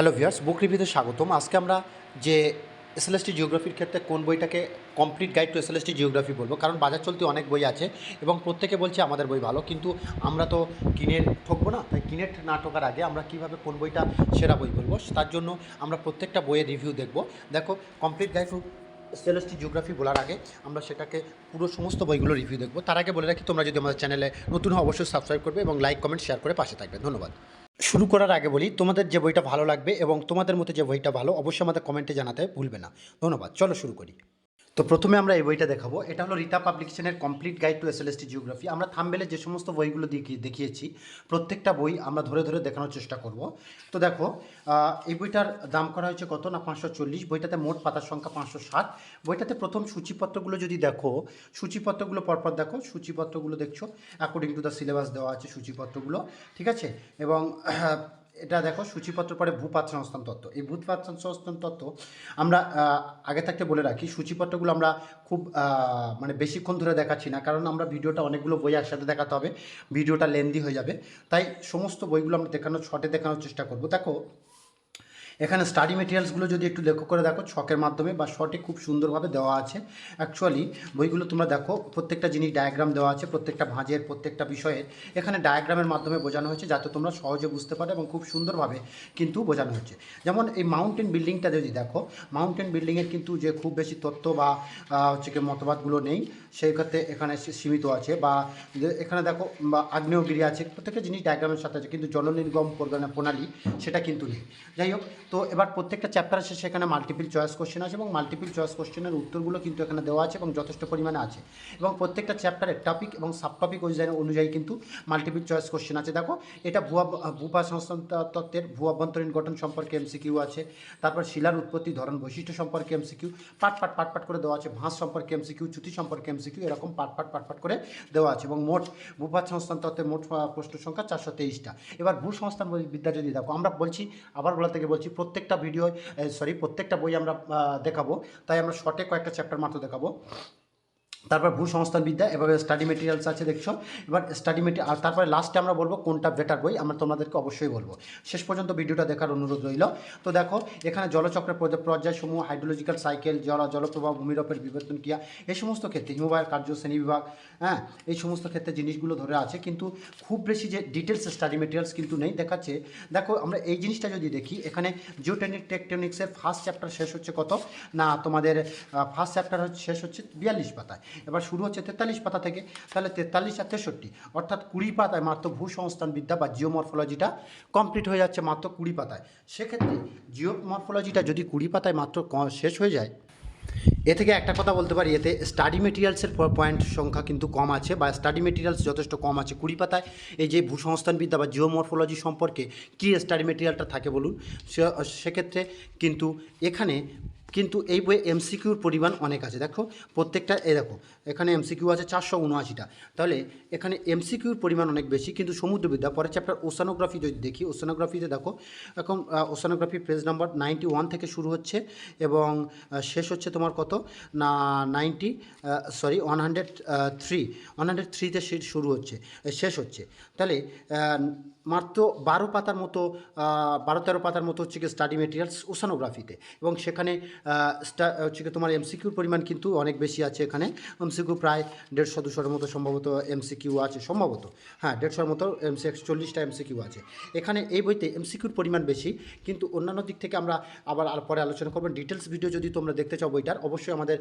Hello viewers বুক রিভিউতে স্বাগতম। আজকে আমরা যে এসএলএসটি জিওগ্রাফির ক্ষেত্রে কোন বইটাকে complete guide to SLST geography বলব, কারণ বাজার চলতি অনেক বই আছে এবং প্রত্যেকে বলছে আমাদের বই ভালো, কিন্তু আমরা তো কিনে ঠকবো না, তাই কিনে না ঠকার আগে আমরা কীভাবে কোন বইটা সেরা বই বলব, তার জন্য আমরা প্রত্যেকটা বইয়ের রিভিউ দেখব। দেখো complete guide to SLST geography বলার আগে আমরা সেটাকে পুরো সমস্ত বইগুলো রিভিউ দেখব। তার আগে বলে রাখি, তোমরা যদি আমাদের চ্যানেলে নতুন হও, অবশ্যই সাবস্ক্রাইব করবে এবং লাইক কমেন্ট শেয়ার করে পাশে থাকবে। ধন্যবাদ। শুরু করার আগে বলি, তোমাদের যে বইটা ভালো লাগবে এবং তোমাদের মতো যে বইটা ভালো, অবশ্যই আমাদের কমেন্টে জানাতে ভুলবে না। ধন্যবাদ। চলো শুরু করি। তো প্রথমে আমরা এই বইটা দেখাবো। এটা হলো Rita পাবলিকেশনের complete guide to SLST geography. আমরা থামবেলে যে সমস্ত বইগুলো দেখিয়ে দেখিয়েছি, প্রত্যেকটা বই আমরা ধরে ধরে দেখানোর চেষ্টা করব। তো দেখো এই বইটার দাম করা হয়েছে কত না পাঁচশো চল্লিশ? বইটাতে মোট পাতার সংখ্যা পাঁচশো ষাট। বইটাতে প্রথম সূচিপত্রগুলো যদি দেখো, সূচিপত্রগুলো পরপর দেখো, সূচিপত্রগুলো দেখছ অ্যাকর্ডিং টু দ্য সিলেবাস দেওয়া আছে সূচিপত্রগুলো, ঠিক আছে? এবং এটা দেখো, সূচিপত্র পরে ভূপাত সংস্থান তত্ত্ব। এই ভূপাত সংস্থান তত্ত্ব আমরা আগে থাকতে বলে রাখি, সূচিপত্রগুলো আমরা খুব মানে বেশিক্ষণ ধরে দেখাচ্ছি না, কারণ আমরা ভিডিওটা অনেকগুলো বই একসাথে দেখাতে হবে, ভিডিওটা লেন্দি হয়ে যাবে। তাই সমস্ত বইগুলো আমরা দেখানোর শর্টে দেখানোর চেষ্টা করব। দেখো এখানে স্টাডি মেটেরিয়ালসগুলো যদি একটু লক্ষ্য করে দেখো, ছকের মাধ্যমে বা শর্টে খুব সুন্দরভাবে দেওয়া আছে। অ্যাকচুয়ালি বইগুলো তোমরা দেখো, প্রত্যেকটা জিনিস ডায়াগ্রাম দেওয়া আছে, প্রত্যেকটা ভাঁজের, প্রত্যেকটা বিষয়ের। এখানে ডায়াগ্রামের মাধ্যমে বোঝানো হয়েছে যাতে তোমরা সহজে বুঝতে পারো এবং খুব সুন্দরভাবে কিন্তু বোঝানো হচ্ছে। যেমন এই মাউন্টেন বিল্ডিংটা যদি দেখো মাউন্টেন বিল্ডিংয়ের কিন্তু যে খুব বেশি তথ্য বা হচ্ছে কি মতবাদগুলো নেই, সেই ক্ষেত্রে এখানে সীমিত আছে বা এখানে দেখো, বা আগ্নেয়গিরি আছে, প্রত্যেকটা জিনিস ডায়াগ্রামের সাথে আছে, কিন্তু জলনির্গম প্রণা- প্রণালী সেটা কিন্তু নেই। যাই হোক তো এবার প্রত্যেকটা চ্যাপ্টার শেষে এখানে মাল্টিপিল চয়েস কোশ্চেন আছে এবং মাল্টিপিল চয়েস কোশ্চেনের উত্তরগুলো কিন্তু এখানে দেওয়া আছে এবং যথেষ্ট পরিমাণে আছে। এবং প্রত্যেকটা চ্যাপ্টারের টপিক এবং সাব টপিক অনুযায়ী কিন্তু মাল্টিপিল চয়েস কোশ্চেন আছে। দেখো, এটা ভুয়া ভূপা সংস্থান তত্ত্বের ভূ অভ্যন্তরীণ গঠন সম্পর্কে এমসিকিউ আছে, তারপর শিলার উৎপত্তি ধরন বৈশিষ্ট্য সম্পর্কে এমসিকিউ পাট পাট পাট পাট করে দেওয়া আছে, ভাঁজ সম্পর্কে এমসিকিউ চ্যুতি সম্পর্কে এমসিকিউ এরকম পাট পাট পাট পাট করে দেওয়া আছে এবং মোট ভূপাত সংস্থান তত্ত্বের মোট প্রশ্ন সংখ্যা চারশো তেইশটা। এবার ভূ সংস্থান বিদ্যা যদি দেখো, আমরা বলছি, আবার বলা থেকে বলছি প্রত্যেকটা ভিডিও সরি প্রত্যেকটা বই আমরা দেখাবো। তাই আমরা শর্টে কয়েকটা চ্যাপ্টার মাত্র দেখাবো। তারপর ভূ সংস্থান বিদ্যা, এভাবে স্টাডি মেটেরিয়ালস আছে দেখছ। এবার স্টাডি মেটে আর তারপরে লাস্টে আমরা বলব কোনটা বেটার বই, আমরা তোমাদেরকে অবশ্যই বলব। শেষ পর্যন্ত ভিডিওটা দেখার অনুরোধ রইল। তো দেখো, এখানে জলচক্রের পর্যায়- পর্যায়সমূহ হাইড্রোলজিক্যাল সাইকেল জল, জলপ্রবাহ, ভূমিরপের বিবর্তন ক্রিয়া, এই সমস্ত ক্ষেত্রে হিমবাহের কার্য, শ্রেণি বিভাগ হ্যাঁ এই সমস্ত ক্ষেত্রে জিনিসগুলো ধরে আছে। কিন্তু খুব বেশি যে ডিটেলস স্টাডি মেটেরিয়ালস কিন্তু নেই, দেখাচ্ছে। দেখো, আমরা এই জিনিসটা যদি দেখি, এখানে জিওটেনিক টেকটনিক্সের ফার্স্ট চ্যাপ্টার শেষ হচ্ছে কত? না, তোমাদের ফার্স্ট চ্যাপ্টার শেষ হচ্ছে বিয়াল্লিশ পাতায়। এবার শুরু হচ্ছে তেতাল্লিশ পাতা থেকে, তাহলে তেতাল্লিশ আর তেষট্টি, অর্থাৎ কুড়ি পাতায় মাত্র ভূসংস্থান বিদ্যা বা জিওমরফোলজিটা কমপ্লিট হয়ে যাচ্ছে মাত্র কুড়ি পাতায়। সেক্ষেত্রে জিওমরফোলজিটা যদি কুড়ি পাতায় মাত্র শেষ হয়ে যায়, এ থেকে একটা কথা বলতে পারি, এতে স্টাডি মেটেরিয়ালসের পয়েন্ট সংখ্যা কিন্তু কম আছে বা স্টাডি মেটেরিয়ালস যথেষ্ট কম আছে। কুড়ি পাতায় এই যে ভূসংস্থানবিদ্যা বা জিওমরফোলজি সম্পর্কে কী স্টাডি মেটেরিয়ালটা থাকে বলুন সেক্ষেত্রে কিন্তু এখানে কিন্তু এই বইয়ে এমসিকিউর পরিমাণ অনেক আছে। দেখো প্রত্যেকটা এই দেখো এখানে এমসিকিউ আছে চারশো উনআশিটা। তাহলে এখানে এমসিকিউর পরিমাণ অনেক বেশি, কিন্তু সমুদ্রবিদ্যা, পরের চ্যাপ্টার ওসানোগ্রাফি যদি দেখি ওসানোগ্রাফিতে দেখো, এখন oceanography page number ninety one থেকে শুরু হচ্ছে, এবং শেষ হচ্ছে তোমার কত? না ninety sorry one hundred three one hundred থ্রিতে শুরু হচ্ছে শেষ হচ্ছে। তাহলে মাত্র বারো পাতার মতো বারো তেরো পাতার মতো হচ্ছে কি স্টাডি মেটেরিয়ালস ওসানোগ্রাফিতে এবং সেখানে হচ্ছে কি তোমার এমসিকিউর পরিমাণ কিন্তু অনেক বেশি আছে এখানে। এমসিকিউ প্রায় দেড়শো দুশোর মতো সম্ভবত এমসিকিউ আছে, সম্ভবত। হ্যাঁ দেড়শোর মতো এমসি চল্লিশটা এমসিকিউ আছে। এখানে এই বইতে এমসিকিউর পরিমাণ বেশি, কিন্তু অন্যান্য দিক থেকে আমরা আবার আর পরে আলোচনা করব। ডিটেলস ভিডিও যদি তোমরা দেখতে চাও বইটার, অবশ্যই আমাদের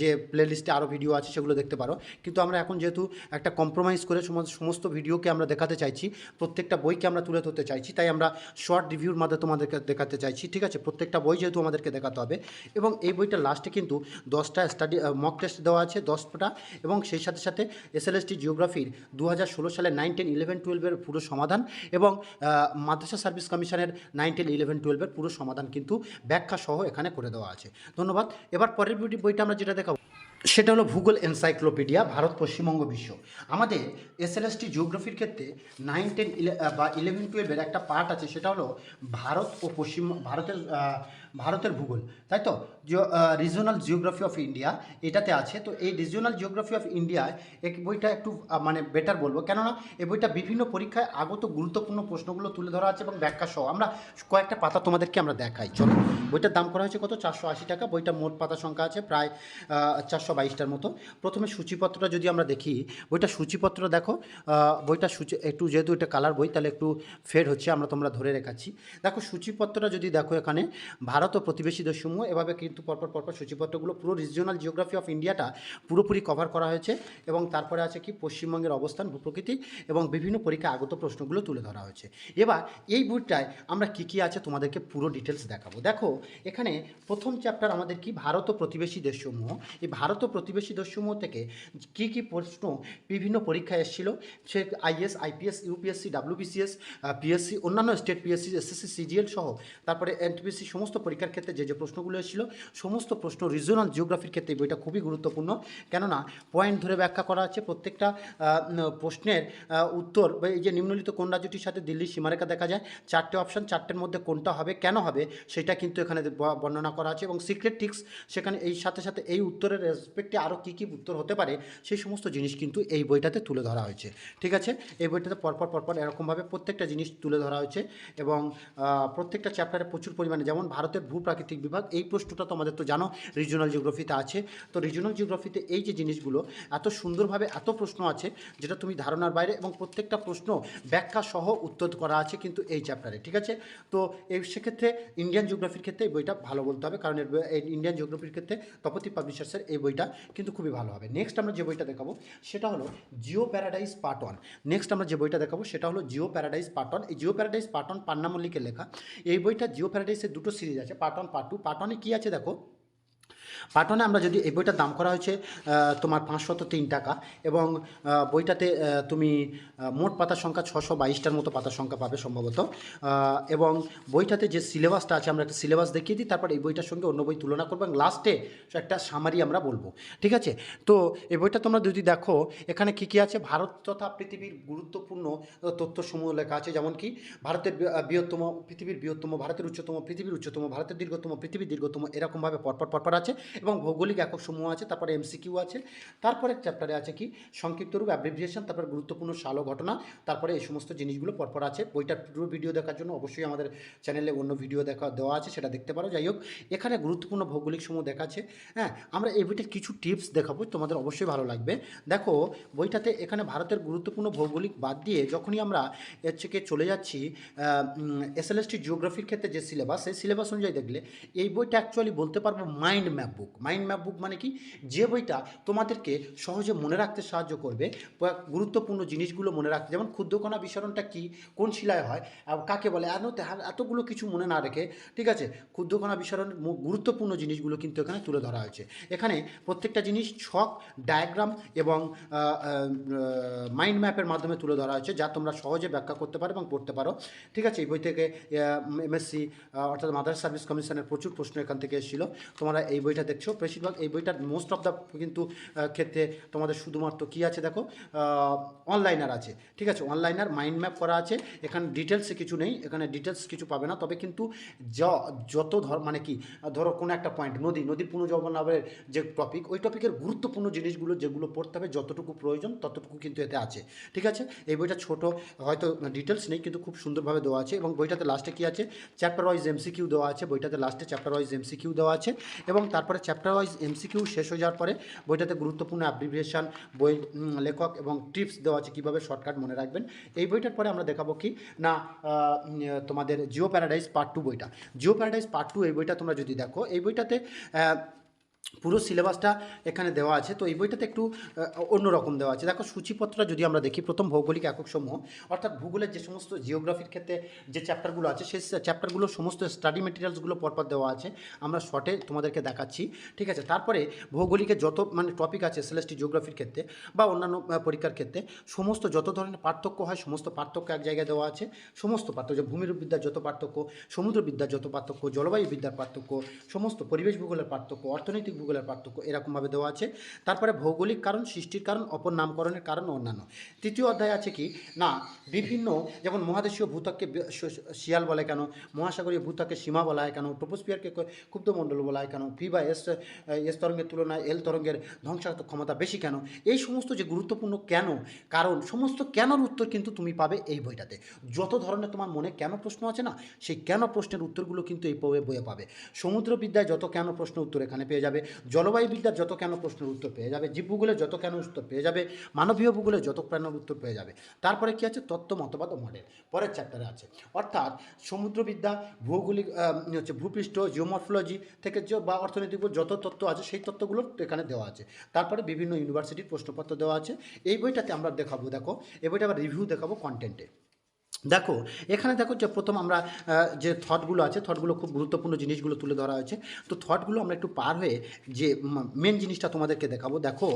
যে প্লেলিস্টে আরও ভিডিও আছে সেগুলো দেখতে পারো। কিন্তু আমরা এখন যেহেতু একটা কম্প্রোমাইজ করে সমস্ত ভিডিওকে আমরা দেখাতে চাইছি, প্রত্যেকটা বইকে আমরা তুলে ধরতে চাইছি, তাই আমরা শর্ট রিভিউর মাধ্যমে তোমাদেরকে দেখাতে চাইছি, ঠিক আছে? প্রত্যেকটা বই যেহেতু আমাদেরকে দেখাতে হবে। এবং এই বইটা লাস্টে কিন্তু দশটা স্টাডি মক টেস্ট দেওয়া আছে দশটা এবং সেই সাথে সাথে এসএলএসটি জিওগ্রাফির দু হাজার ষোলো সালে নাইন টেন ইলেভেন টুয়েলভের পুরো সমাধান এবং মাদ্রাসা সার্ভিস কমিশনের নাইন টেন ইলেভেন টুয়েলভের পুরো সমাধান কিন্তু ব্যাখ্যা সহ এখানে করে দেওয়া আছে। ধন্যবাদ। এবার পরের বইটি- আমরা যেটা দেখাবো, সেটা হলো ভূগোল এনসাইক্লোপিডিয়া, ভারত, পশ্চিমবঙ্গ, বিশ্ব। আমাদের এসএলএসটি জিওগ্রাফির ক্ষেত্রে নাইন টেন বা ইলেভেন টুয়েলভের একটা পার্ট আছে, সেটা হলো ভারত ও পশ্চিম, ভারতের ভারতের ভূগোল, তাই তো? রিজনাল জিওগ্রাফি অফ ইন্ডিয়া এটাতে আছে। তো এই রিজনাল জিওগ্রাফি অফ ইন্ডিয়ায় এই বইটা একটু মানে বেটার বলব। কেননা এই বইটা বিভিন্ন পরীক্ষায় আগত গুরুত্বপূর্ণ প্রশ্নগুলো তুলে ধরা আছে এবং ব্যাখ্যা সহ। আমরা কয়েকটা পাতা তোমাদেরকে আমরা দেখাই। চলো, বইটার দাম করা হয়েছে কত? চারশো আশি টাকা। বইটার মোট পাতা সংখ্যা আছে প্রায় চারশো বাইশটার মতো। প্রথমে সূচিপত্রটা যদি আমরা দেখি বইটা সূচিপত্র দেখো। বইটা সূচি, একটু যেহেতু এটা কালার বই, তাহলে একটু ফেড হচ্ছে, আমরা তোমরা ধরে রেখাচ্ছি। দেখো, সূচিপত্রটা যদি দেখো এখানে, ভারত ও প্রতিবেশী দেশসমূহ এভাবে কিন্তু পরপর পরপর সূচিপত্রগুলো পুরো রিজিওনাল জিওগ্রাফি অফ ইন্ডিয়াটা পুরোপুরি কভার করা হয়েছে এবং তারপরে আছে কি পশ্চিমবঙ্গের অবস্থান, ভূপ্রকৃতি এবং বিভিন্ন পরীক্ষা আগত প্রশ্নগুলো তুলে ধরা হয়েছে। এবার এই বইটায় আমরা কী কী আছে তোমাদেরকে পুরো ডিটেলস দেখাবো। দেখো, এখানে প্রথম চ্যাপ্টার আমাদের কি? ভারত ও প্রতিবেশী দেশসমূহ এই ভারত ও প্রতিবেশী দেশসমূহ থেকে কী কী প্রশ্ন বিভিন্ন পরীক্ষায় এসেছিল? সে IS IPS UPSC WBCS PSC অন্যান্য স্টেট পিএসসি এসএসসি সিজিএল সহ, তারপরে এনটিপিসি সমস্ত পরীক্ষার ক্ষেত্রে যে যে প্রশ্নগুলো এসেছিল, সমস্ত প্রশ্ন রিজনাল জিওগ্রাফির ক্ষেত্রে বইটা খুবই গুরুত্বপূর্ণ। কেননা পয়েন্ট ধরে ব্যাখ্যা করা আছে, প্রত্যেকটা প্রশ্নের উত্তর এই যে নিম্নলিখিত কোন রাজ্যটির সাথে দিল্লির সীমারেখা দেখা যায়, চারটে অপশন চারটের মধ্যে কোনটা হবে, কেন হবে, সেটা কিন্তু এখানে বর্ণনা করা আছে। এবং সিক্রেট টিক্স সেখানে এই সাথে সাথে এই উত্তরের রেসপেক্টে আরও কী কী উত্তর হতে পারে, সেই সমস্ত জিনিস কিন্তু এই বইটাতে তুলে ধরা হয়েছে। ঠিক আছে? এই বইটাতে পরপর পরপর এরকমভাবে প্রত্যেকটা জিনিস তুলে ধরা হয়েছে। এবং প্রত্যেকটা চ্যাপ্টারে প্রচুর পরিমাণে, যেমন ভারতের ভূপ্রাকৃতিক বিভাগ, এই প্রশ্নটা তো আমাদের তো জানো রিজনাল জিওগ্রাফিতে আছে। তো রিজনাল জিওগ্রাফিতে এই যে জিনিসগুলো, এত সুন্দরভাবে এত প্রশ্ন আছে, যেটা তুমি ধারণার বাইরে এবং প্রত্যেকটা প্রশ্ন ব্যাখ্যা সহ উত্তর করা আছে কিন্তু এই চ্যাপ্টারে ঠিক আছে? তো এই সেক্ষেত্রে ইন্ডিয়ান জিওগ্রাফির ক্ষেত্রে এই বইটা ভালো বলতে হবে, কারণ ইন্ডিয়ান জিওগ্রাফির ক্ষেত্রে তপতি পাবলিশার্সের এই বইটা কিন্তু খুবই ভালো হবে। নেক্সট আমরা যে বইটা দেখাবো, সেটা হলো geo paradise part one next আমরা যে বইটা দেখাবো, সেটা হলো জিও প্যারাডাইস পার্ট ওয়ান এই geo paradise part one Panna মল্লিকের লেখা। এই বইটা জিও প্যারাডাইসের দুটো সিরিজ আছে। Part one part two part ওয়ানে কী আছে দেখো? পাটনে আমরা যদি এই বইটার দাম করা হয়েছে তোমার পাঁচশত তিন টাকা এবং বইটাতে তুমি মোট পাতার সংখ্যা ছশো বাইশটার মতো পাতার সংখ্যা পাবে সম্ভবত। এবং বইটাতে যে সিলেবাসটা আছে, আমরা একটা সিলেবাস দেখিয়ে দিই, তারপর এই বইটার সঙ্গে অন্য বই তুলনা করব এবং লাস্টে একটা সামারি আমরা বলব। ঠিক আছে? তো এই বইটা তোমরা যদি দেখো, এখানে কী কী আছে? ভারত তথা পৃথিবীর গুরুত্বপূর্ণ তথ্যসমূহ লেখা আছে, যেমন কি, ভারতের বৃহত্তম, পৃথিবীর বৃহত্তম, ভারতের উচ্চতম, পৃথিবীর উচ্চতম, ভারতের দীর্ঘতম, পৃথিবীর দীর্ঘতম, এরকমভাবে পরপর পরপর আছে। এবং ভৌগোলিক একক সমূহ আছে, তারপরে এমসিকিউ আছে, তারপরে চ্যাপ্টারে আছে কি? সংক্ষিপ্ত রূপ অ্যাব্রিভিয়েশন তারপর গুরুত্বপূর্ণ সাল ঘটনা, তারপরে এই সমস্ত জিনিসগুলো পরপর আছে। বইটার পুরো ভিডিও দেখার জন্য অবশ্যই আমাদের চ্যানেলে অন্য ভিডিও দেখা দেওয়া আছে, সেটা দেখতে পারো। যাই হোক, এখানে গুরুত্বপূর্ণ ভৌগোলিক সমূহ দেখাচ্ছে হ্যাঁ আমরা এই বইটার কিছু টিপস দেখাবো, তোমাদের অবশ্যই ভালো লাগবে। দেখো, বইটাতে এখানে ভারতের গুরুত্বপূর্ণ ভৌগোলিক বাদ দিয়ে যখনই আমরা এর থেকে চলে যাচ্ছি এসএলএসটি জিওগ্রাফির ক্ষেত্রে যে সিলেবাস সেই সিলেবাস অনুযায়ী দেখলে এই বইটা অ্যাকচুয়ালি বলতে পারব mind map book mind map book মানে কি? যে বইটা তোমাদেরকে সহজে মনে রাখতে সাহায্য করবে গুরুত্বপূর্ণ জিনিসগুলো মনে রাখতে, যেমন ক্ষুদ্রকণা বিসরণটা কি? কোন শিলায় হয়? কাকে বলে? এত এতগুলো কিছু মনে না রেখে, ঠিক আছে? ক্ষুদ্রকণা বিসরণ গুরুত্বপূর্ণ জিনিসগুলো কিন্তু এখানে তুলে ধরা হয়েছে। এখানে প্রত্যেকটা জিনিস ছক ডায়াগ্রাম এবং মাইন্ড ম্যাপের মাধ্যমে তুলে ধরা হয়েছে, যা তোমরা সহজে ব্যাখ্যা করতে পারো এবং পড়তে পারো। ঠিক আছে? এই বই থেকে এমএসসি অর্থাৎ মাদার সার্ভিস কমিশনের প্রচুর প্রশ্ন এখান থেকে এসেছিল। তোমরা এই বইটা দেখছ, বেশিরভাগ এই বইটার মোস্ট অফ দ্য কিন্তু ক্ষেত্রে তোমাদের শুধুমাত্র কী আছে দেখো অনলাইনার আছে, ঠিক আছে? অনলাইনার মাইন্ড ম্যাপ করা আছে, এখানে ডিটেলসে কিছু নেই, এখানে ডিটেলস কিছু পাবে না, তবে কিন্তু যত ধর মানে কি, ধরো কোনো একটা পয়েন্ট নদী নদীর পুনর্জগন্নাবের যে টপিক ওই টপিকের গুরুত্বপূর্ণ জিনিসগুলো যেগুলো পড়তে হবে, যতটুকু প্রয়োজন, ততটুকু কিন্তু এতে আছে, ঠিক আছে? এই বইটা ছোট, হয়তো ডিটেলস নেই, কিন্তু খুব সুন্দরভাবে দেওয়া আছে, এবং বইটাতে লাস্টে কী আছে? চ্যাপ্টার ওয়াইজ এমসিকিউ দেওয়া আছে, বইটাতে লাস্টে চ্যাপ্টার ওয়াইজ এমসিকিউ দেওয়া আছে, এবং তারপরে চ্যাপ্টার ওয়াইজ এমসিকিউ শেষ হয়ে যাওয়ার পরে বইটাতে গুরুত্বপূর্ণ অ্যাব্রিভিয়েশন বই লেখক এবং টিপস দেওয়া আছে, কীভাবে শর্টকাট মনে রাখবেন। এই বইটার পরে আমরা দেখাবো কি? না তোমাদের জিও প্যারাডাইজ পার্ট টু বইটা। জিও প্যারাডাইজ পার্ট টু এই বইটা তোমরা যদি দেখো, এই বইটাতে পুরো সিলেবাসটা এখানে দেওয়া আছে। তো এই বইটাতে একটু অন্যরকম দেওয়া আছে। দেখো, সূচিপত্রটা যদি আমরা দেখি, প্রথম ভৌগোলিক একক সমূহ, অর্থাৎ ভূগোলের যে সমস্ত জিওগ্রাফির ক্ষেত্রে যে চ্যাপ্টারগুলো আছে, সেই চ্যাপ্টারগুলো সমস্ত স্টাডি মেটেরিয়ালসগুলো পরপর দেওয়া আছে। আমরা শর্টে তোমাদেরকে দেখাচ্ছি, ঠিক আছে? তারপরে ভৌগোলিকের যত মানে টপিক আছে এসএলএসটি জিওগ্রাফির ক্ষেত্রে বা অন্যান্য পরীক্ষার ক্ষেত্রে, সমস্ত যত ধরনের পার্থক্য হয়, সমস্ত পার্থক্য এক জায়গায় দেওয়া আছে। সমস্ত পার্থক্য ভূমিরূপবিদ্যার যত পার্থক্য, সমুদ্রবিদ্যার যত পার্থক্য জলবায়ু বিদ্যার পার্থক্য, সমস্ত পরিবেশ ভূগোলের পার্থক্য অর্থনৈতিক অর্থনৈতিক ভূগোলের পার্থক্য এরকমভাবে দেওয়া আছে। তারপরে ভৌগোলিক কারণ, সৃষ্টির কারণ, অপর নামকরণের কারণ অন্যান্য। তৃতীয় অধ্যায় আছে কি? না, বিভিন্ন যেমন মহাদেশীয় ভূত্বককে শিয়াল বলে কেন? মহাসাগরীয় ভূত্বককে সীমা বলা হয় কেন? টোপোস্ফিয়ারকে ক- ক্ষুব্ধমণ্ডল বলা হয় কেন? ভি বা এস এস তরঙ্গের তুলনায় এল তরঙ্গের ধ্বংসাত্মক ক্ষমতা বেশি কেন? এই সমস্ত যে গুরুত্বপূর্ণ কেন, কারণ সমস্ত কেনর উত্তর কিন্তু তুমি পাবে এই বইটাতে। যত ধরনের তোমার মনে কেন প্রশ্ন আছে না, সেই কেন প্রশ্নের উত্তরগুলো কিন্তু এই বইয়ে পাবে। সমুদ্রবিদ্যায় যত কেন প্রশ্নের উত্তর এখানে পেয়ে যাবে। জলবায়ু বিদ্যার যত কেন প্রশ্নের উত্তর পেয়ে যাবে জীব জীবভূগোলের যত কেন উত্তর পেয়ে যাবে, মানবীয় ভূগোলের যত কেন উত্তর পেয়ে যাবে, তারপরে কি আছে? তত্ত্ব, মতবাদ ও মডেল পরের চ্যাপ্টারে আছে। অর্থাৎ সমুদ্রবিদ্যা, ভৌগোলিক হচ্ছে ভূপৃষ্ঠ জিওমরফোলজি থেকে যে, বা অর্থনৈতিক যত তত্ত্ব আছে, সেই তত্ত্বগুলো এখানে দেওয়া আছে। তারপরে বিভিন্ন ইউনিভার্সিটির প্রশ্নপত্র দেওয়া আছে। এই বইটাতে আমরা দেখাবো, দেখো, এই বইটা আবার রিভিউ দেখাবো কন্টেন্টে দেখো, এখানে দেখো যে প্রথম আমরা যে থটগুলো আছে, থটগুলো খুব গুরুত্বপূর্ণ জিনিসগুলো তুলে ধরা হয়েছে। তো থটগুলো আমরা একটু পার হয়ে যে মেন জিনিসটা তোমাদেরকে দেখাবো। দেখো,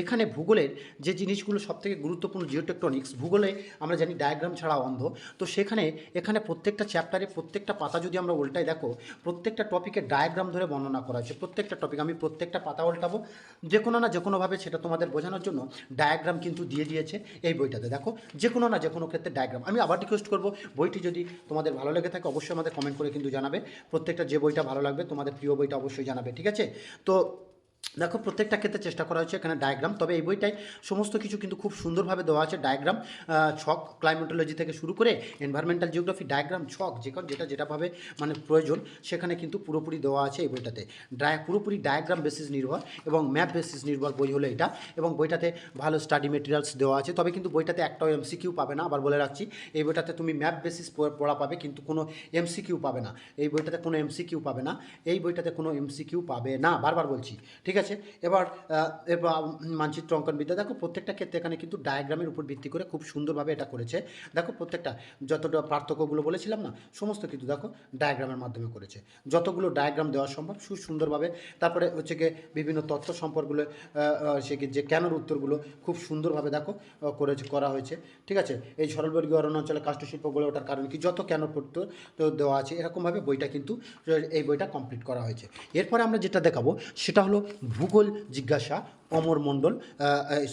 এখানে ভূগোলের যে জিনিসগুলো সবথেকে গুরুত্বপূর্ণ জিওটেকটনিক্স ভূগোলে আমরা জানি ডায়াগ্রাম ছাড়া অন্ধ। তো সেখানে, এখানে প্রত্যেকটা চ্যাপ্টারে প্রত্যেকটা পাতা যদি আমরা উল্টাই দেখো, প্রত্যেকটা টপিকের ডায়াগ্রাম ধরে বর্ণনা করা হয়েছে। প্রত্যেকটা টপিক আমি প্রত্যেকটা পাতা উল্টাবো। যে কোনো না যে কোনোভাবে সেটা তোমাদের বোঝানোর জন্য ডায়াগ্রাম কিন্তু দিয়ে দিয়েছে এই বইটাতে। দেখো, যে কোনো না যে কোনো ক্ষেত্রে ডায়াগ্রাম আমি আবার রিকোয়েস্ট করব। বইটি যদি তোমাদের ভালো লেগে থাকে, অবশ্যই আমাদের কমেন্ট করে কিন্তু জানাবে। প্রত্যেকটা যে বইটা ভালো লাগবে, তোমাদের প্রিয় বইটা অবশ্যই জানাবে, ঠিক আছে? তো দেখো, প্রত্যেকটা ক্ষেত্রে চেষ্টা করা হয়েছে এখানে ডায়াগ্রাম তবে এই বইটাই সমস্ত কিছু কিন্তু খুব সুন্দরভাবে দেওয়া আছে ডায়াগ্রাম ছক ক্লাইমেটোলজি থেকে শুরু করে এনভায়রনমেন্টাল জিওগ্রাফি ডায়াগ্রাম ছক যেখানে যেটা যেটাভাবে মানে প্রয়োজন, সেখানে কিন্তু পুরোপুরি দেওয়া আছে এই বইটাতে। ডায় পুরোপুরি ডায়াগ্রাম বেসিস নির্ভর এবং ম্যাপ বেসিস নির্ভর বই হলো এটা এবং বইটাতে ভালো স্টাডি মেটেরিয়ালস দেওয়া আছে। তবে কিন্তু বইটাতে একটাও এমসিকিউ পাবে না, আবার বলে রাখছি, এই বইটাতে তুমি ম্যাপ বেসিস পড়া পাবে কিন্তু কোনো এমসিকিউ পাবে না। এই বইটাতে কোনো এমসিকিউ পাবে না, এই বইটাতে কোনো এমসিকিউ পাবে না। বারবার বলছি ঠিক আছে? এবার এবার মানচিত্র অঙ্কন বিদ্যা দেখো প্রত্যেকটা ক্ষেত্রে এখানে কিন্তু ডায়াগ্রামের উপর ভিত্তি করে খুব সুন্দরভাবে এটা করেছে। দেখো প্রত্যেকটা, যতটা পার্থক্যগুলো বলেছিলাম না, সমস্ত কিন্তু দেখো ডায়াগ্রামের মাধ্যমে করেছে। যতগুলো ডায়াগ্রাম দেওয়া সম্ভব খুব সুন্দরভাবে। তারপরে হচ্ছে গিয়ে বিভিন্ন তথ্য সম্পর্কগুলো সে যে কেনর উত্তরগুলো খুব সুন্দরভাবে দেখো করেছে, করা হয়েছে। ঠিক আছে? এই সরলবর্গীয় অরণ্য অঞ্চলে কাষ্ঠশিল্প গড়ে ওঠার কারণ কি যত কেন উত্তর তো দেওয়া আছে, এরকমভাবে বইটা কিন্তু এই বইটা কমপ্লিট করা হয়েছে। এরপরে আমরা যেটা দেখাবো, সেটা হলো ভূগোল জিজ্ঞাসা, অমর মণ্ডল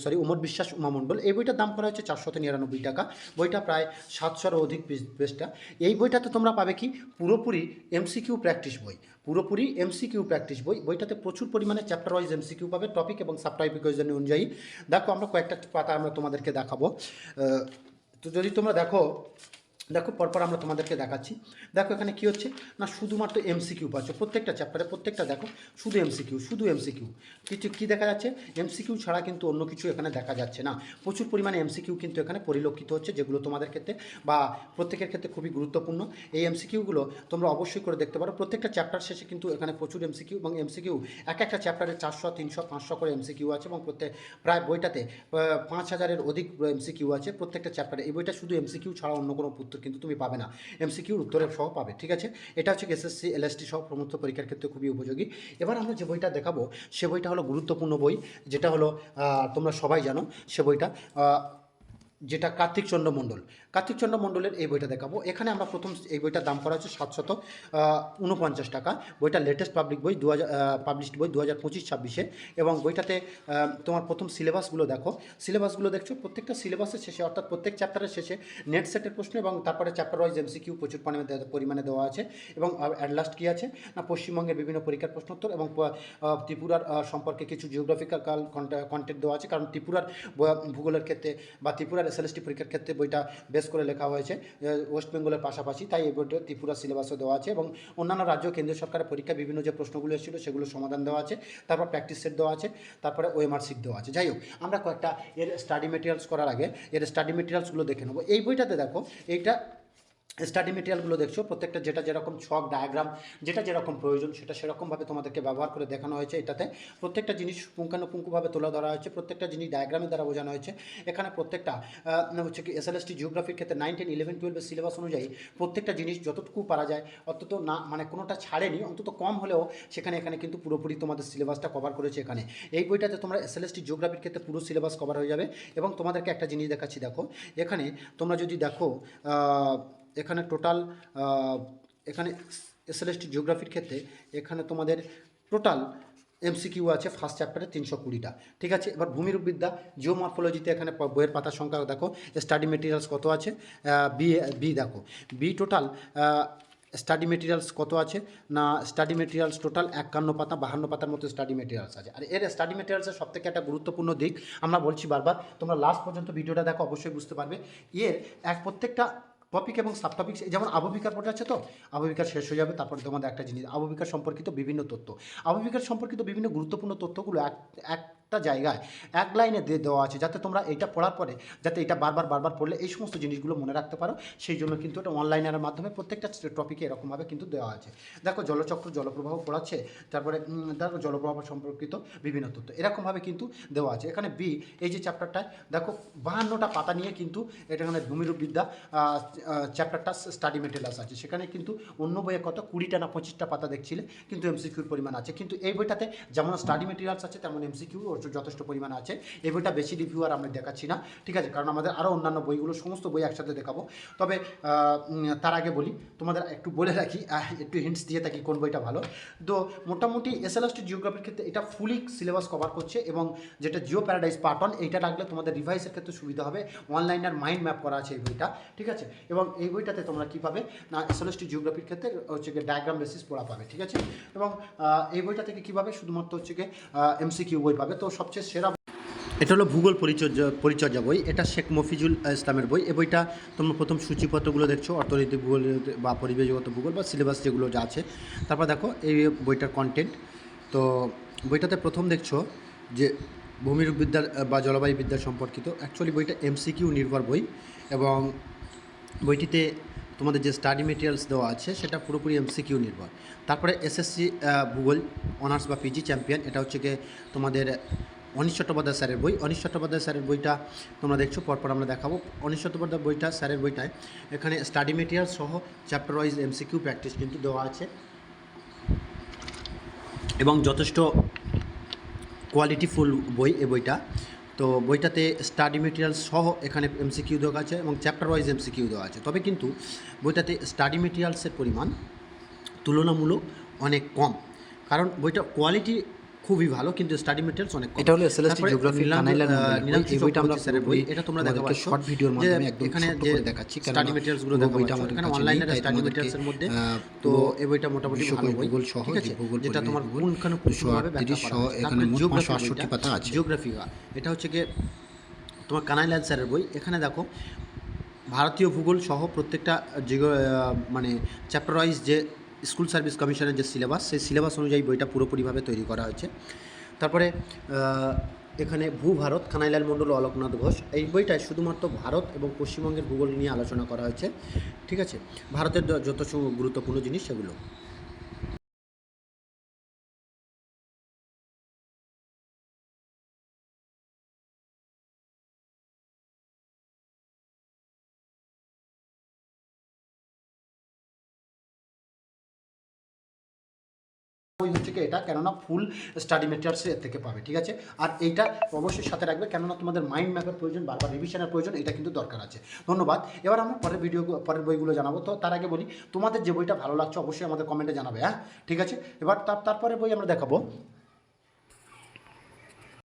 সরি অমর বিশ্বাস উমা মণ্ডল। এই বইটার দাম করা হচ্ছে চারশত নিরানব্বই টাকা। বইটা প্রায় সাতশোরও অধিক পেজটা। এই বইটাতে তোমরা পাবে কি? পুরোপুরি এমসিকিউ প্র্যাকটিস বই। পুরোপুরি এমসিকিউ প্র্যাকটিস বই। বইটাতে প্রচুর পরিমাণে চ্যাপ্টার ওয়াইজ এমসিকিউ পাবে টপিক এবং সাব টপিক অনুযায়ী। দেখো, আমরা কয়েকটা পাতা আমরা তোমাদেরকে দেখাবো। তো যদি তোমরা দেখো দেখো পরপর আমরা তোমাদেরকে দেখাচ্ছি দেখো এখানে কি হচ্ছে না শুধুমাত্র এমসিকিউ পাচ্ছ প্রত্যেকটা চ্যাপ্টারে প্রত্যেকটা দেখো শুধু এমসিকিউ শুধু এমসিকিউ কিছু কী দেখা যাচ্ছে এমসিকিউ ছাড়া কিন্তু অন্য কিছু এখানে দেখা যাচ্ছে না প্রচুর পরিমাণে এমসিকিউ কিন্তু এখানে পরিলক্ষিত হচ্ছে যেগুলো তোমাদের ক্ষেত্রে বা প্রত্যেকের ক্ষেত্রে খুবই গুরুত্বপূর্ণ এই এমসিকিউগুলো তোমরা অবশ্যই করে দেখতে পারো প্রত্যেকটা চ্যাপ্টার শেষে কিন্তু এখানে প্রচুর এমসিকিউ এবং এমসিকিউ এক একটা চ্যাপ্টারে চারশো তিনশো পাঁচশো করে এমসিকিউ আছে এবং প্রত্যেক প্রায় বইটাতে পাঁচ হাজারের অধিক এমসিকিউ আছে প্রত্যেকটা চ্যাপ্টারে এই বইটা শুধু এমসিকিউ ছাড়া অন্য কোনো উত্তর কিন্তু তুমি পাবে না। এমসিকিউর উত্তরের সহ পাবে, ঠিক আছে? এটা হচ্ছে এসএসসি এলএসটি সহ সমস্ত পরীক্ষার ক্ষেত্রে খুবই উপযোগী। এবার আমরা যে বইটা দেখাবো, সে বইটা হলো গুরুত্বপূর্ণ বই, যেটা হলো তোমরা সবাই জানো, সে বইটা যেটা কার্তিক চন্দ্র মণ্ডল। কার্তিক চন্দ্র মণ্ডলের এই বইটা দেখাবো। এখানে আমরা প্রথম এই বইটার দাম করা হচ্ছে সাতশত উনপঞ্চাশ টাকা। বইটা লেটেস্ট পাবলিক বই দু হাজার পাবলিশড বই দু হাজার পঁচিশ ছাব্বিশে। এবং বইটাতে তোমার প্রথম সিলেবাসগুলো দেখো। সিলেবাসগুলো দেখছ, প্রত্যেকটা সিলেবাসের শেষে, অর্থাৎ প্রত্যেক চ্যাপ্টারের শেষে নেট সেটের প্রশ্ন এবং তারপরে চ্যাপ্টার ওয়াইজ এমসিকিউ প্রচুর পরিমাণে দেওয়া আছে। এবং অ্যাট লাস্ট কী আছে? না, পশ্চিমবঙ্গের বিভিন্ন পরীক্ষার প্রশ্নোত্তর এবং ত্রিপুরার সম্পর্কে কিছু জিওগ্রাফিক্যাল কন্টেন্ট দেওয়া আছে। কারণ ত্রিপুরার, ভূগোলের ক্ষেত্রে বা ত্রিপুরার এসএলএসটি পরীক্ষার ক্ষেত্রে বইটা বেশ করে লেখা হয়েছে ওয়েস্ট বেঙ্গলের পাশাপাশি, তাই এই বইটা ত্রিপুরা সিলেবাসও দেওয়া আছে এবং অন্যান্য রাজ্য কেন্দ্রীয় সরকারের পরীক্ষা বিভিন্ন যে প্রশ্নগুলো এসেছিল সেগুলো সমাধান দেওয়া আছে, তারপর প্র্যাকটিস সেট দেওয়া আছে, তারপরে ওএমআর সিট দেওয়া আছে। যাই হোক, আমরা কয়েকটা এর স্টাডি মেটেরিয়ালস করার আগে এর স্টাডি মেটেরিয়ালসগুলো দেখে নেব। এই বইটাতে দেখো, এইটা স্টাডি মেটেরিয়ালগুলো দেখছ, প্রত্যেকটা যেটা যেরকম ছক ডায়াগ্রাম যেটা যেরকম প্রয়োজন, সেটা সেরকমভাবে তোমাদেরকে ব্যবহার করে দেখানো হয়েছে এটাতে। প্রত্যেকটা জিনিস পুঙ্খানুপুঙ্খভাবে তুলে ধরা হয়েছে, প্রত্যেকটা জিনিস ডায়াগ্রামের দ্বারা বোঝানো হয়েছে। এখানে প্রত্যেকটা হচ্ছে কি এসএলএসটি জিওগ্রাফির ক্ষেত্রে নাইন টেন ইলেভেন টুয়েলভের সিলেবাস অনুযায়ী প্রত্যেকটা জিনিস যতটুকু পারা যায়, অন্তত না মানে কোনোটা ছাড়েনি, অন্তত কম হলেও সেখানে, এখানে কিন্তু পুরোপুরি তোমাদের সিলেবাসটা কভার করেছে এখানে। এই বইটাতে তোমরা এসএলএসটি জিওগ্রাফির ক্ষেত্রে পুরো সিলেবাস কভার হয়ে যাবে এবং তোমাদেরকে একটা জিনিস দেখাচ্ছি, দেখো। এখানে তোমরা যদি দেখো এখানে টোটাল এখানে এসএলএসটি জিওগ্রাফির ক্ষেত্রে এখানে তোমাদের টোটাল এমসিকিউ আছে ফার্স্ট চ্যাপ্টারে তিনশো কুড়িটা। ঠিক আছে? এবার ভূমিরূপবিদ্যা জিওমরফোলজিতে এখানে বইয়ের পাতার সংখ্যা দেখো স্টাডি মেটেরিয়ালস কত আছে বি বি দেখো। বি টোটাল স্টাডি মেটেরিয়ালস কত আছে, না স্টাডি মেটেরিয়ালস টোটাল একান্ন পাতা, বাহান্ন পাতার মতো স্টাডি মেটেরিয়ালস আছে। আর এর স্টাডি মেটেরিয়ালসের সব থেকে একটা গুরুত্বপূর্ণ দিক, আমরা বলছি বারবার, তোমরা লাস্ট পর্যন্ত ভিডিওটা দেখো, অবশ্যই বুঝতে পারবে। এর এক প্রত্যেকটা টপিক এবং সাব টপিক যেমন আবহবিকার পড়ে আছে তো, আবহবিকার শেষ হয়ে যাবে, তারপর তোমাদের একটা জিনিস, আবহবিকার সম্পর্কিত বিভিন্ন তথ্য। আবহবিকার সম্পর্কিত বিভিন্ন গুরুত্বপূর্ণ তথ্যগুলো এক এক একটা জায়গায় এক লাইনে দিয়ে দেওয়া আছে যাতে তোমরা এটা পড়ার পরে যাতে এটা বারবার বারবার পড়লে এই সমস্ত জিনিসগুলো মনে রাখতে পারো। সেই জন্য কিন্তু এটা অনলাইনের মাধ্যমে প্রত্যেকটা টপিকে এরকমভাবে কিন্তু দেওয়া আছে। দেখো জলচক্র, জলপ্রবাহ পড়াচ্ছে, তারপরে দেখো জলপ্রবাহ সম্পর্কিত বিভিন্ন তথ্য, এরকমভাবে কিন্তু দেওয়া আছে। এখানে বি এই যে চ্যাপ্টারটায় দেখো বাহান্নটা পাতা নিয়ে কিন্তু এটা এখানে ভূমিরূপবিদ্যা চ্যাপ্টারটা স্টাডি মেটেরিয়ালস আছে। সেখানে কিন্তু অন্য বইয়ে কত? কুড়িটা না পঁচিশটা পাতা দেখছিলে, কিন্তু এমসিকিউর পরিমাণ আছে। কিন্তু এই বইটাতে যেমন স্টাডি মেটেরিয়ালস আছে, তেমন এমসিকিউ যথেষ্ট পরিমাণ আছে। এই বইটা বেশি রিভিউ আর আমরা দেখাচ্ছি না। ঠিক আছে? কারণ আমাদের আরও অন্যান্য বইগুলো, সমস্ত বই একসাথে দেখাবো। তবে তার আগে বলি, তোমাদের একটু বলে রাখি একটু হিন্টস দিয়ে থাকি কোন বইটা ভালো। তো মোটামুটি এসএলএসটি জিওগ্রাফির ক্ষেত্রে এটা ফুলি সিলেবাস কভার করছে এবং যেটা জিও প্যারাডাইস পার্ট ওয়ান এইটা রাখলে তোমাদের রিভাইসের ক্ষেত্রে সুবিধা হবে। অনলাইনের মাইন্ড ম্যাপ করা আছে এই বইটা, ঠিক আছে? এবং এই বইটাতে তোমরা কী পাবে? না এসএলএসটি জিওগ্রাফির ক্ষেত্রে হচ্ছে গিয়ে ডায়াগ্রাম বেসিস পড়া পাবে, ঠিক আছে? এবং এই বইটা থেকে কী পাবে? শুধুমাত্র হচ্ছে গিয়ে এমসিকিউ বই পাবে। তো সবচেয়ে সেরা এটা হলো ভূগোল পরিচর্যা পরিচর্যা বই। এটা শেখ মফিজুল ইসলামের বই। এই বইটা তোমরা প্রথম সূচিপত্রগুলো দেখছ অর্থনৈতিক ভূগোল বা পরিবেশগত ভূগোল বা সিলেবাস যেগুলো যা আছে। তারপর দেখো এই বইটার কন্টেন্ট তো বইটাতে প্রথম দেখছ যে ভূমিরূপবিদ্যার আহ, বা জলবায়ু বিদ্যা সম্পর্কিত। অ্যাকচুয়ালি বইটা এমসিকিউ নির্ভর বই এবং বইটিতে তোমাদের যে স্টাডি মেটেরিয়ালস দেওয়া আছে, সেটা পুরোপুরি এমসিকিউ নির্ভর। তারপরে এসএসসি ভূগোল অনার্স বা পিজি চ্যাম্পিয়ন এটা হচ্ছে গিয়ে তোমাদের অনিশ চট্টোপাধ্যায় স্যারের বই। অনিশ চট্টোপাধ্যায় স্যারের বইটা তোমরা দেখছ, পরপর আমরা দেখাবো। অনিশ চট্টোপাধ্যায় বইটা, স্যারের বইটায় এখানে স্টাডি মেটেরিয়াল সহ চ্যাপ্টার ওয়াইজ এমসিকিউ প্র্যাকটিস কিন্তু দেওয়া আছে। এবং যথেষ্ট কোয়ালিটিফুল বই এই বইটা। তো বইটাতে স্টাডি মেটেরিয়াল সহ এখানে এমসিকিউ দেওয়া আছে এবং চ্যাপ্টার ওয়াইজ এমসিকিউ দেওয়া আছে। তবে কিন্তু বইটাতে স্টাডি মেটেরিয়ালসের পরিমাণ তুলনামূলক অনেক কম। কারণ বইটা কোয়ালিটি খুবই ভালো কিন্তু স্টাডি মেটেরিয়ালস অনেক কম এটা হলো মন্ডলের বই। নীলাম্বর এই বইটা আমরা স্যারের বই এটা তোমরা দেখতে পাচ্ছ short video র যে মাধ্যমে একদম এখানে যে দেখাচ্ছি, স্টাডি কেননা মেটেরিয়ালসগুলো পুরো দেখা বইটা আমাদের এখানে কাছে নেই, অনলাইনের স্টাডি তোমাদেরকে, মেটেরিয়ালসের মধ্যে তো এই বইটা মোটামুটি ভালো বই ভূগোল সহ যে ভূগোল যেটা তোমার ভূগোল, পুঙ্খানুপুঙ্খভাবে ব্যাখ্যা 238 করা আছে। এখানে মোট জিওগ্রাফি 568 পাতা আছে। জিওগ্রাফি এটা হচ্ছে গিয়ে তোমার কানাইলাল স্যারের বই এখানে দেখো ভারতীয় ভূগোল সহ প্রত্যেকটা মানে চ্যাপ্টার ওয়াইজ যে স্কুল সার্ভিস কমিশনের যে সিলেবাস, সেই সিলেবাস অনুযায়ী বইটা পুরোপুরিভাবে তৈরি করা হয়েছে। তারপরে এখানে ভূ ভারত, খানাইলাল মণ্ডল অলোকনাথ ঘোষ, এই বইটায় শুধুমাত্র ভারত এবং পশ্চিমবঙ্গের ভূগোল নিয়ে আলোচনা করা হয়েছে। ঠিক আছে? ভারতের যত গুরুত্বপূর্ণ জিনিস সেগুলো। বই হচ্ছে কি এটা? কেননা ফুল স্টাডি মেটেরিয়ালস এর থেকে পাবে, ঠিক আছে? আর এইটা অবশ্যই সাথে রাখবে, কেননা তোমাদের মাইন্ড ম্যাপের প্রয়োজন, বারবার রিভিশনের প্রয়োজন, এটা কিন্তু দরকার আছে। ধন্যবাদ। এবার আমরা পরের ভিডিও পরের বইগুলো জানাব। তো তার আগে বলি, তোমাদের যে বইটা ভালো লাগছে অবশ্যই আমাদের কমেন্টে জানাবে হ্যাঁ? ঠিক আছে? এবার তার তারপরে বই আমরা দেখাবো।